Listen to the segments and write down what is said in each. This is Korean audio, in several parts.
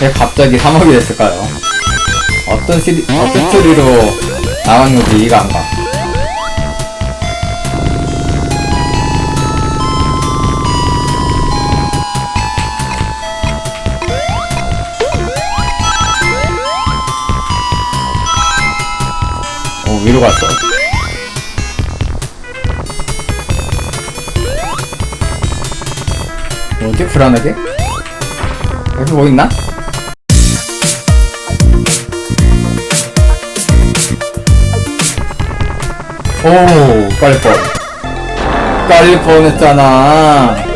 왜 갑자기 3억이 됐을까요? 어떤 시리, 어떤 스토리로 나왔는지 이해가 안 가. 어, 위로 갔어. 뭐지? 불안하게? 여기 뭐 있나? 오, 깔릴 뻔. 깔릴 뻔 했잖아.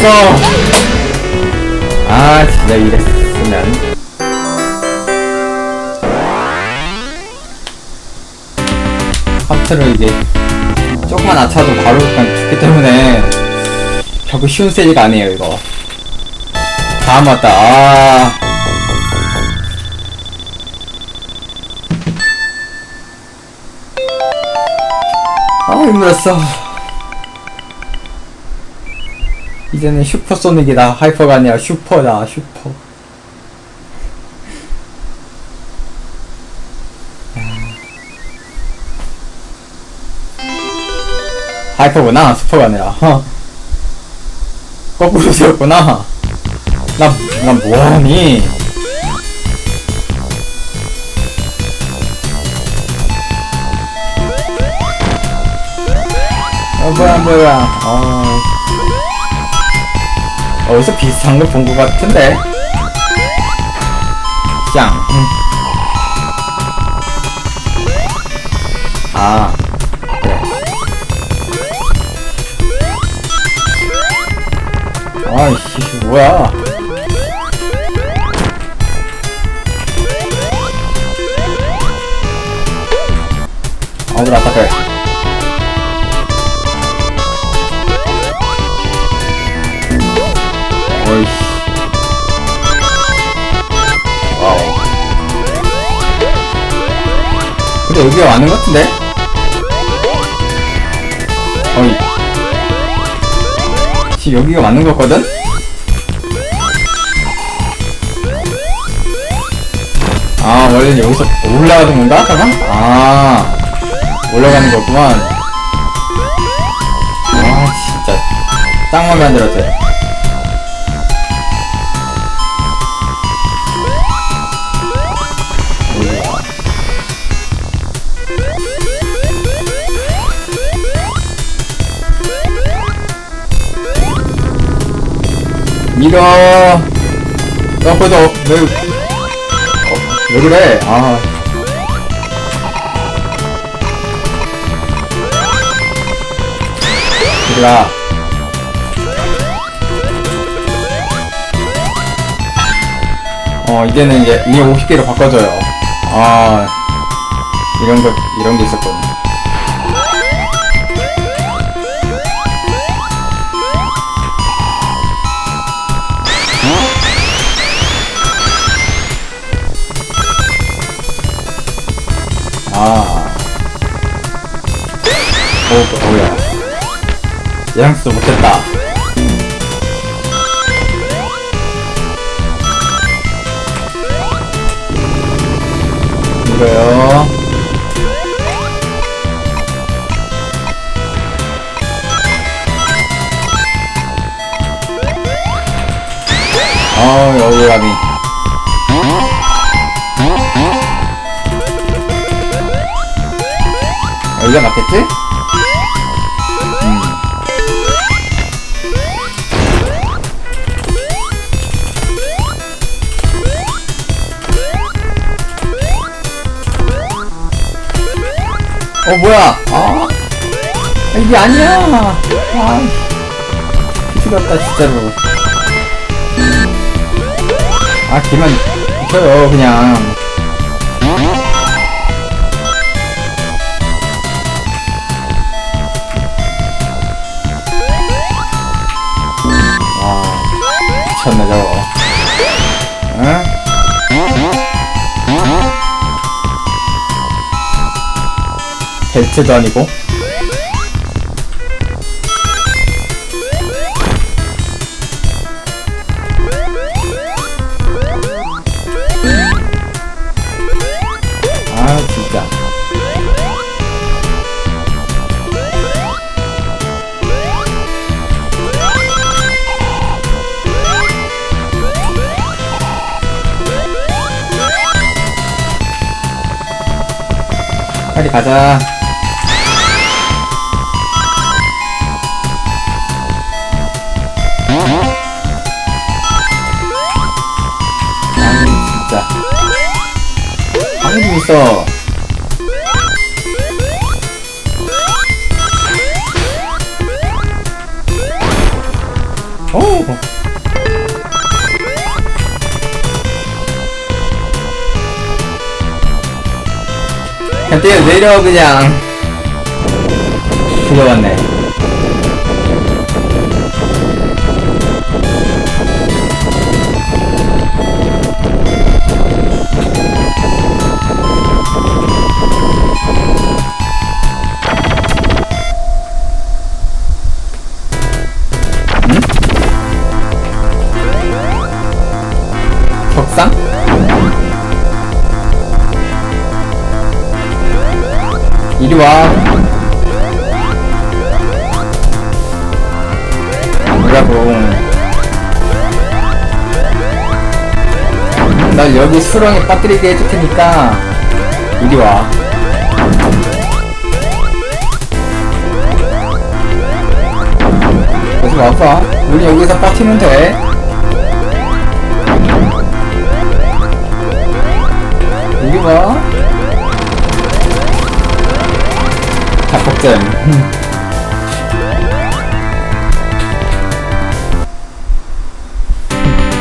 됐어! 아, 진짜 이랬으면. 하트를 이게 조금만 낮춰도 바로 그냥 죽기 때문에 결국 쉬운 세지가 아니에요, 이거. 다음 왔다. 아. 아, 힘들었어. 이제는 슈퍼소닉이다. 하이퍼가 아니라 슈퍼다, 슈퍼. 하이퍼구나, 슈퍼가 아니라. 어. 거꾸로 세웠구나. 나, 나 뭐하니? 어, 뭐야, 뭐야. 어. 어디서 비슷한 걸 본 것 같은데? 짱. 음. 아, 그래. 아이씨, 뭐야. 아들 아빠들. 어 근데 여기가 맞는 것 같은데? 어이. 지 여기가 맞는 것 같거든? 아, 원래는 여기서 올라가는 건가? 잠깐? 아, 올라가는 거구만. 아, 진짜. 짱 맘에 안 들었어요. 밀어. 점프도 왜, 어, 왜 그래? 아. 얘들아. 어, 이제는 이제 250개로 바꿔줘요. 아, 이런 거, 이런 게 있었거든. 아. 오, 뭐야. 예상치도 못했다. 이거요. 어, 여기 감이. 맞겠지? 음. 어 뭐야? 아 아, 이게 아니야 아 피죽었다 진짜로 아 기만 있어요 그냥 벨트도 아니고. 아 빨리 가자 있어. 오 그냥 내려 그냥. 들어왔네 이리 와. 뭐라고. 날 여기 수렁에 빠뜨리게 해줄 테니까, 이리 와. 여기서 와봐. 우리 여기서 빠티면 돼. 와. 닭 복잼.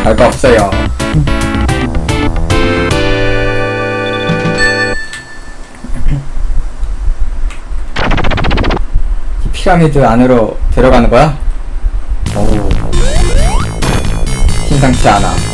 별거 없어요. 이 피라미드 안으로 들어가는 거야? 오. 심상치 않아.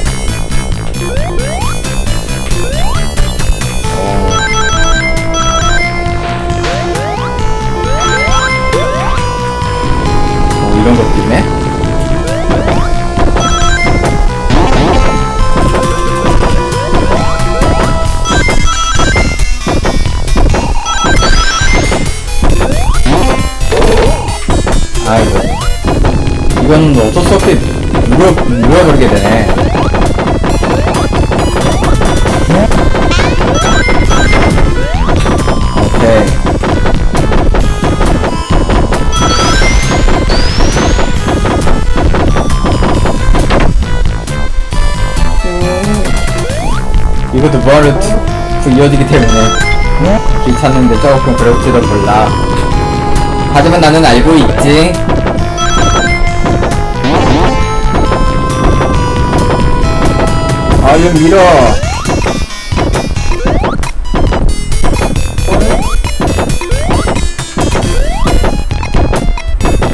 이건 어쩔 수 없이 물어, 물어버리게 되네. 오케이. 이것도 뭐하러 툭 이어지기 때문에 길 찾는데 조금 그럴지도 몰라 하지만 나는 알고 있지 얼른 밀어.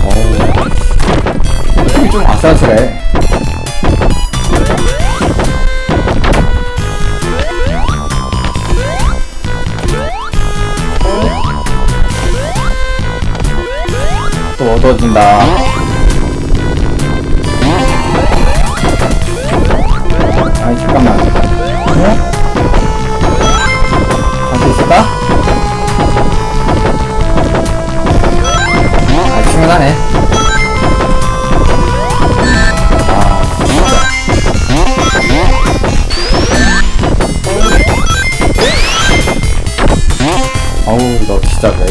어우. 힘이 좀 아슬아슬해. 또 어두워진다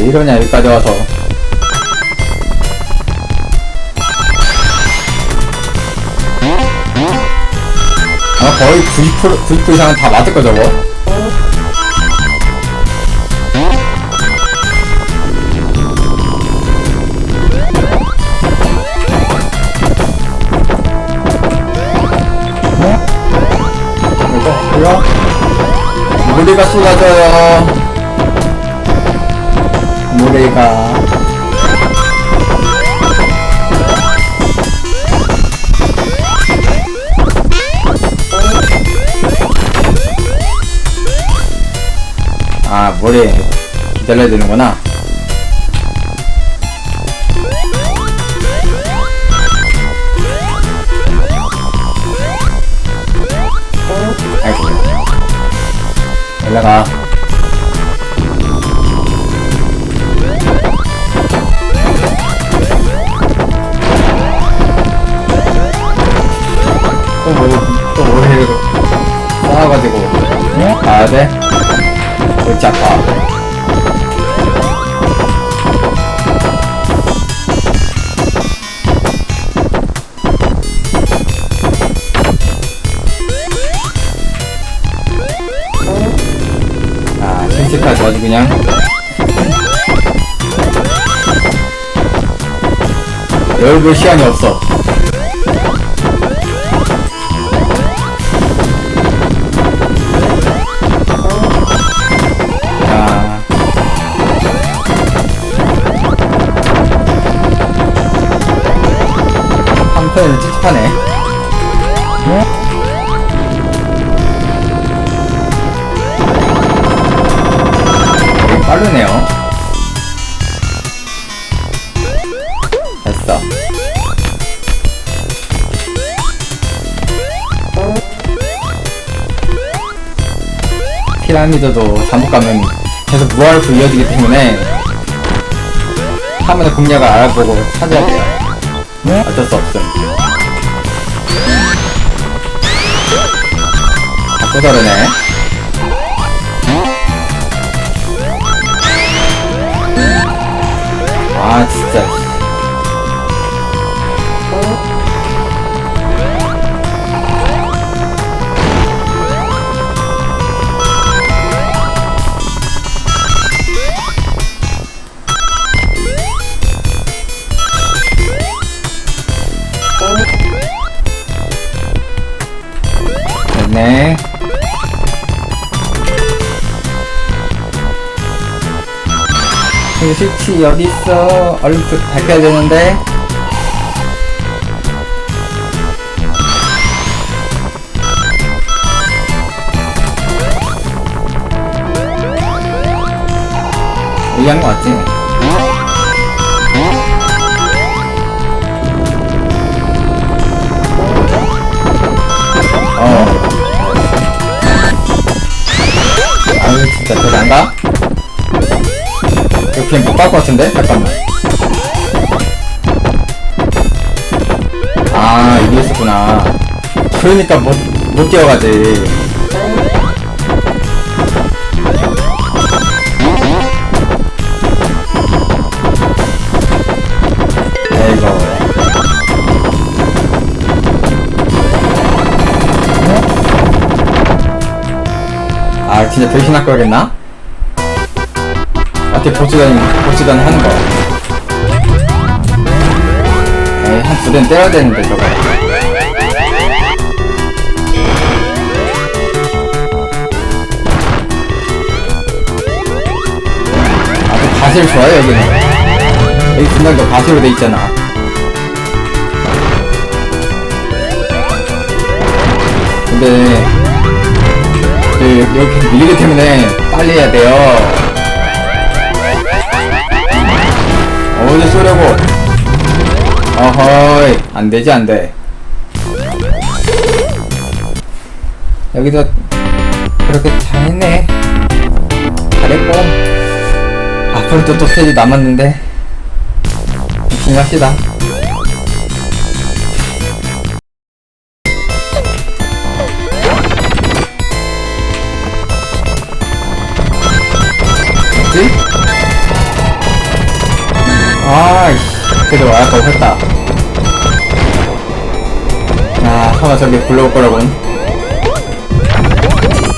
이러냐 여기까지 와서. 아 거의 90% 90% 이상은 다 맞을 거 저거 뭐? 어? 이거 이거 물리가 쏟아져요. 모래가. 아, 모래 기다려야 되는구나. 아이고. 올라가. 아파. 아, 신체까지 아주 그냥. 열볼 시간이 없어. 한편을 찝찝하네. 되게 빠르네요. 됐어. 피라미드도 잘못 가면 계속 무할로 이어지기 때문에 한 번에 공략을 알아보고 찾아야 돼요. 어쩔 수 없음. 자꾸 다르네. 아 진짜. 됐네. 그 스위치 여기 있어. 얼른 그- 밝혀야 되는데. 얘기한 거 맞지? 그냥 못갈 것 같은데? 잠깐만. 아 이게 있었구나. 그러니까 못, 못 뛰어가지. 에이고 아 진짜 변신할 거겠나? 어떻게 보스전 보스전 하는 거? 에이 한두 대는 때려야 되는데 저거. 아주 바실 좋아요 여기는. 여기 분명히 바실로 돼 있잖아. 근데 그 여기 밀리기 때문에 빨리 해야 돼요. 어디 쏘려고? 어허이 안 되지 안 돼. 여기서 그렇게 잘했네. 잘했고 앞으로도 또 스테이지 남았는데 열심히 합시다. 뭐지? 아이씨, 그래도 와야 더 했다. 아, 설마 저기 불러올 거라고는.